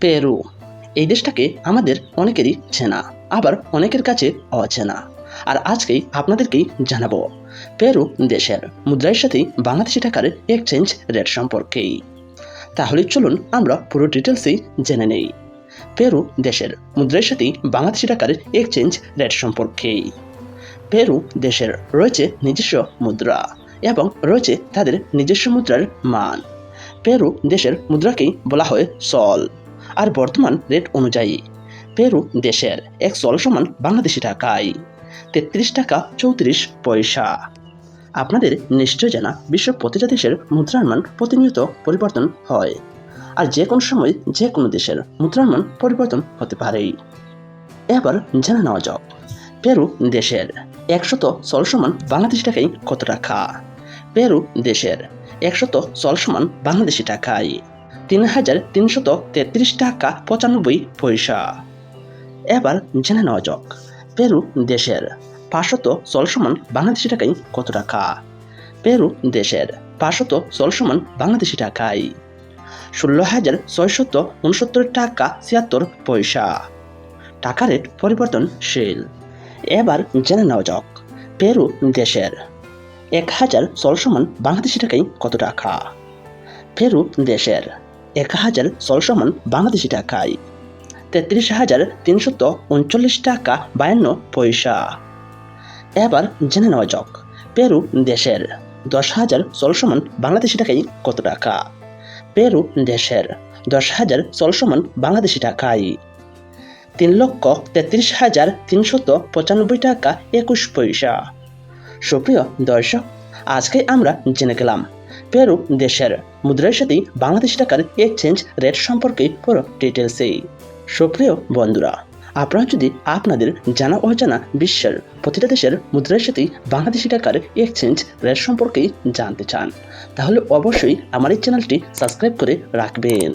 Peru. এই দেশটাকে আমাদের অনেকেরই চেনা, আবার অনেকের কাছে অচেনা। আর আজকেই আপনাদেরকেই জানাব, পেরু দেশের মুদ্রার সাথেই বাংলাদেশি টাকার এক্সচেঞ্জ রেট সম্পর্কেই। তাহলে চলুন আমরা পুরো ডিটেলসই জেনে নেই। পেরু দেশের মুদ্রার সাথেই বাংলাদেশি টাকার এক্সচেঞ্জ রেট সম্পর্কেই। পেরু দেশের রয়েছে নিজস্ব মুদ্রা এবং রয়েছে তাদের নিজস্ব মুদ্রার মান। পেরু দেশের মুদ্রাকেই বলা হয় সল আর বর্তমান রেট অনুযায়ী। পেরু দেশের এক সল সমান বাংলাদেশি টাকায়। তেত্রিশ টাকা চৌত্রিশ পয়সা। আপনাদের নিশ্চয় জানা বিশ্ব প্রতিটা দেশের মুদ্রার মান প্রতিনিয়ত পরিবর্তন হয়। আর যে কোনো সময় যে কোনো দেশের মুদ্রার মান পরিবর্তন হতে পারে। এবার জেনে নেওয়া যাক, পেরু দেশের একশত সল সমান বাংলাদেশি টাকায় কত টাকা? পেরু দেশের একশত সল সমান বাংলাদেশি টাকায়। তিন হাজার তিনশত তেত্রিশ টাকা পঁচানব্বই পয়সা। এবার জেনে নেওয়া যাক, পেরু দেশের পাঁচশত সল সমান বাংলাদেশি টাকায় কত টাকা? পেরু দেশের পাঁচশত সল সমান বাংলাদেশি টাকায় ষোলো হাজার ছয়শত উনসত্তর টাকা ছিয়াত্তর পয়সা। টাকা রেট পরিবর্তনশীল। এবার জেনে নেওয়া যাক, পেরু দেশের এক হাজার সল সমান বাংলাদেশি টাকায় কত টাকা? পেরু দেশের এক হাজার সল সমান বাংলাদেশি টাকায়। তেত্রিশ হাজার তিনশত উনচল্লিশ টাকা বায়ান্ন পয়সা। এবার জেনে নেওয়া যাক, পেরু দেশের। দশ হাজার সল সমান বাংলাদেশি টাকায় কত টাকা? পেরু দেশের। দশ হাজার সল সমান বাংলাদেশি টাকায়। তিন লক্ষ তেত্রিশ হাজার তিনশত পঁচানব্বই টাকা একুশ পয়সা। সুপ্রিয় দর্শক, আজকে আমরা জেনে গেলাম পেরু দেশের। মুদ্রার সাথে বাংলাদেশ টাকার এক্সচেঞ্জ রেট সম্পর্কে পুরো ডিটেলসেই সুপ্রিয় বন্ধুরা, আপনারা যদি আপনাদের জানা অজানা বিশ্বের প্রতিটা দেশের মুদ্রার সাথে বাংলাদেশি টাকার এক্সচেঞ্জ রেট সম্পর্কে জানতে চান, তাহলে অবশ্যই আমার এই চ্যানেলটি সাবস্ক্রাইব করে রাখবেন।